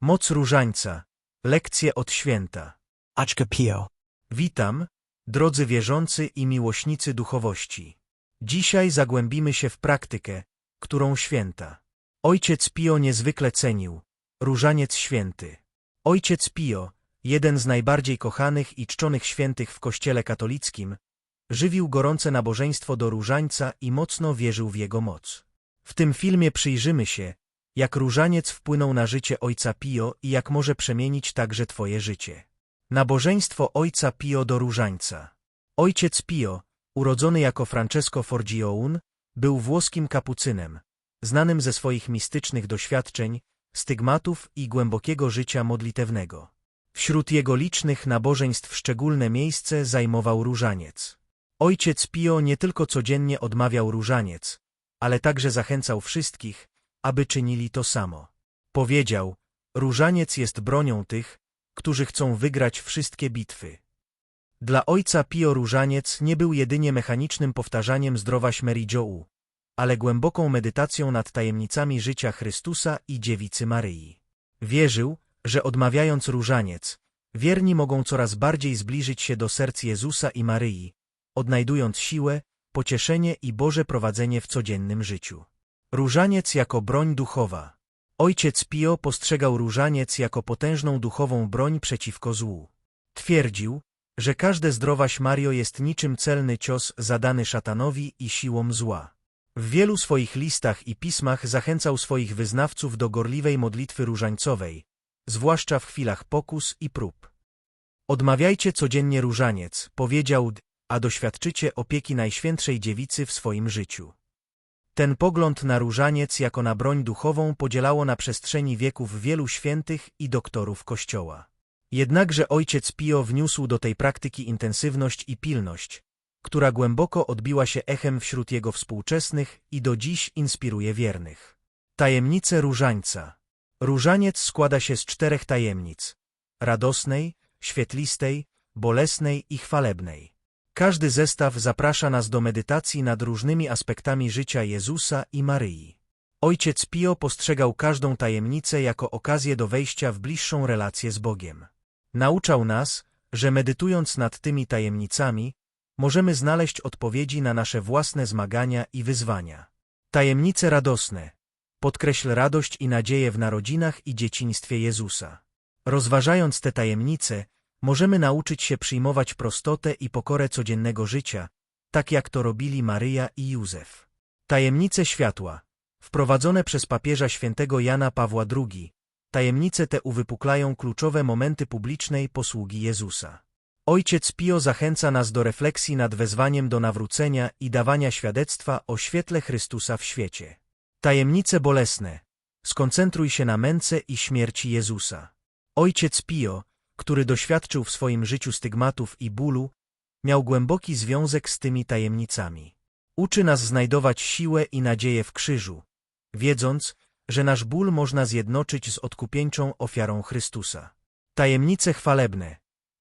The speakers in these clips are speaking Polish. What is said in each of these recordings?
Moc różańca. Lekcje od święta. Achka Pio. Witam, drodzy wierzący i miłośnicy duchowości. Dzisiaj zagłębimy się w praktykę, którą święta. Ojciec Pio niezwykle cenił. Różaniec święty. Ojciec Pio, jeden z najbardziej kochanych i czczonych świętych w Kościele katolickim, żywił gorące nabożeństwo do różańca i mocno wierzył w jego moc. W tym filmie przyjrzymy się, jak różaniec wpłynął na życie ojca Pio i jak może przemienić także twoje życie. Nabożeństwo ojca Pio do różańca. Ojciec Pio, urodzony jako Francesco Forgioun, był włoskim kapucynem, znanym ze swoich mistycznych doświadczeń, stygmatów i głębokiego życia modlitewnego. Wśród jego licznych nabożeństw szczególne miejsce zajmował różaniec. Ojciec Pio nie tylko codziennie odmawiał różaniec, ale także zachęcał wszystkich, aby czynili to samo. Powiedział, różaniec jest bronią tych, którzy chcą wygrać wszystkie bitwy. Dla ojca Pio różaniec nie był jedynie mechanicznym powtarzaniem zdrowaś Mary Joe, ale głęboką medytacją nad tajemnicami życia Chrystusa i dziewicy Maryi. Wierzył, że odmawiając różaniec, wierni mogą coraz bardziej zbliżyć się do serc Jezusa i Maryi, odnajdując siłę, pocieszenie i Boże prowadzenie w codziennym życiu. Różaniec jako broń duchowa. Ojciec Pio postrzegał różaniec jako potężną duchową broń przeciwko złu. Twierdził, że każde zdrowaś Mario jest niczym celny cios zadany szatanowi i siłom zła. W wielu swoich listach i pismach zachęcał swoich wyznawców do gorliwej modlitwy różańcowej, zwłaszcza w chwilach pokus i prób. Odmawiajcie codziennie różaniec, powiedział a doświadczycie opieki Najświętszej Dziewicy w swoim życiu. Ten pogląd na różaniec jako na broń duchową podzielało na przestrzeni wieków wielu świętych i doktorów Kościoła. Jednakże ojciec Pio wniósł do tej praktyki intensywność i pilność, która głęboko odbiła się echem wśród jego współczesnych i do dziś inspiruje wiernych. Tajemnice różańca Różaniec składa się z czterech tajemnic – radosnej, świetlistej, bolesnej i chwalebnej. Każdy zestaw zaprasza nas do medytacji nad różnymi aspektami życia Jezusa i Maryi. Ojciec Pio postrzegał każdą tajemnicę jako okazję do wejścia w bliższą relację z Bogiem. Nauczał nas, że medytując nad tymi tajemnicami, możemy znaleźć odpowiedzi na nasze własne zmagania i wyzwania. Tajemnice radosne. Podkreśl radość i nadzieję w narodzinach i dzieciństwie Jezusa. Rozważając te tajemnice, możemy nauczyć się przyjmować prostotę i pokorę codziennego życia, tak jak to robili Maryja i Józef. Tajemnice światła, wprowadzone przez papieża świętego Jana Pawła II, tajemnice te uwypuklają kluczowe momenty publicznej posługi Jezusa. Ojciec Pio zachęca nas do refleksji nad wezwaniem do nawrócenia i dawania świadectwa o świetle Chrystusa w świecie. Tajemnice bolesne. Skoncentruj się na męce i śmierci Jezusa. Ojciec Pio, który doświadczył w swoim życiu stygmatów i bólu, miał głęboki związek z tymi tajemnicami. Uczy nas znajdować siłę i nadzieję w krzyżu, wiedząc, że nasz ból można zjednoczyć z odkupieńczą ofiarą Chrystusa. Tajemnice chwalebne.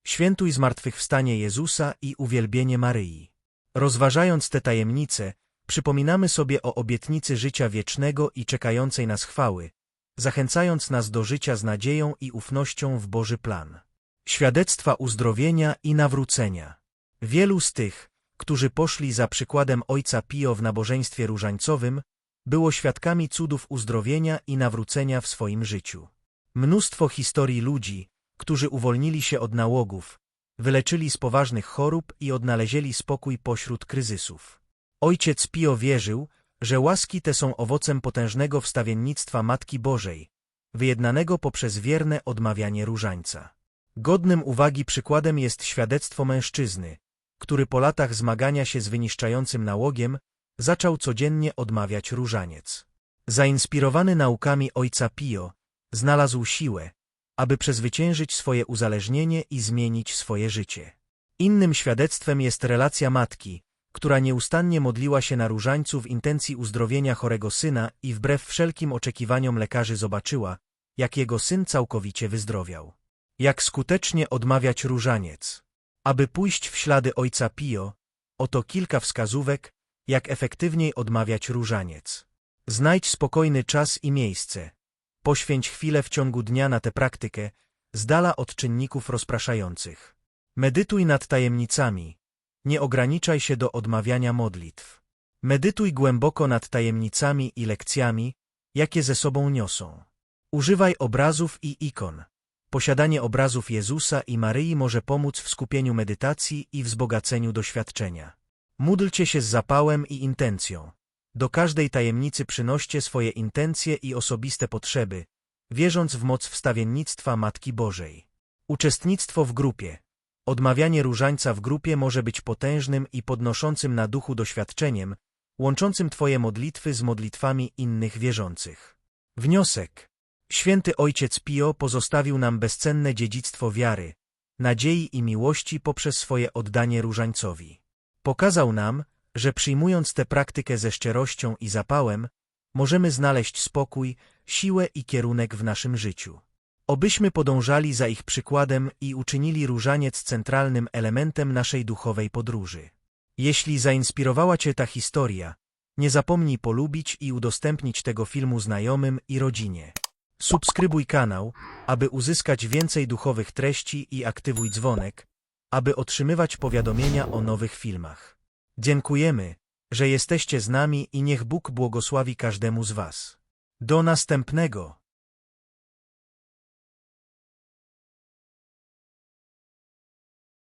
Świętuj zmartwychwstanie Jezusa i uwielbienie Maryi. Rozważając te tajemnice, przypominamy sobie o obietnicy życia wiecznego i czekającej nas chwały, zachęcając nas do życia z nadzieją i ufnością w Boży plan. Świadectwa uzdrowienia i nawrócenia. Wielu z tych, którzy poszli za przykładem ojca Pio w nabożeństwie różańcowym, było świadkami cudów uzdrowienia i nawrócenia w swoim życiu. Mnóstwo historii ludzi, którzy uwolnili się od nałogów, wyleczyli z poważnych chorób i odnalezieli spokój pośród kryzysów. Ojciec Pio wierzył, że łaski te są owocem potężnego wstawiennictwa Matki Bożej, wyjednanego poprzez wierne odmawianie różańca. Godnym uwagi przykładem jest świadectwo mężczyzny, który po latach zmagania się z wyniszczającym nałogiem zaczął codziennie odmawiać różaniec. Zainspirowany naukami ojca Pio, znalazł siłę, aby przezwyciężyć swoje uzależnienie i zmienić swoje życie. Innym świadectwem jest relacja matki, która nieustannie modliła się na różańcu w intencji uzdrowienia chorego syna i wbrew wszelkim oczekiwaniom lekarzy zobaczyła, jak jego syn całkowicie wyzdrowiał. Jak skutecznie odmawiać różaniec? Aby pójść w ślady ojca Pio, oto kilka wskazówek, jak efektywniej odmawiać różaniec. Znajdź spokojny czas i miejsce. Poświęć chwilę w ciągu dnia na tę praktykę, z dala od czynników rozpraszających. Medytuj nad tajemnicami. Nie ograniczaj się do odmawiania modlitw. Medytuj głęboko nad tajemnicami i lekcjami, jakie ze sobą niosą. Używaj obrazów i ikon. Posiadanie obrazów Jezusa i Maryi może pomóc w skupieniu medytacji i wzbogaceniu doświadczenia. Módlcie się z zapałem i intencją. Do każdej tajemnicy przynoście swoje intencje i osobiste potrzeby, wierząc w moc wstawiennictwa Matki Bożej. Uczestnictwo w grupie. Odmawianie różańca w grupie może być potężnym i podnoszącym na duchu doświadczeniem, łączącym Twoje modlitwy z modlitwami innych wierzących. Wniosek. Święty Ojciec Pio pozostawił nam bezcenne dziedzictwo wiary, nadziei i miłości poprzez swoje oddanie różańcowi. Pokazał nam, że przyjmując tę praktykę ze szczerością i zapałem, możemy znaleźć spokój, siłę i kierunek w naszym życiu. Obyśmy podążali za ich przykładem i uczynili różaniec centralnym elementem naszej duchowej podróży. Jeśli zainspirowała Cię ta historia, nie zapomnij polubić i udostępnić tego filmu znajomym i rodzinie. Subskrybuj kanał, aby uzyskać więcej duchowych treści i aktywuj dzwonek, aby otrzymywać powiadomienia o nowych filmach. Dziękujemy, że jesteście z nami i niech Bóg błogosławi każdemu z Was. Do następnego.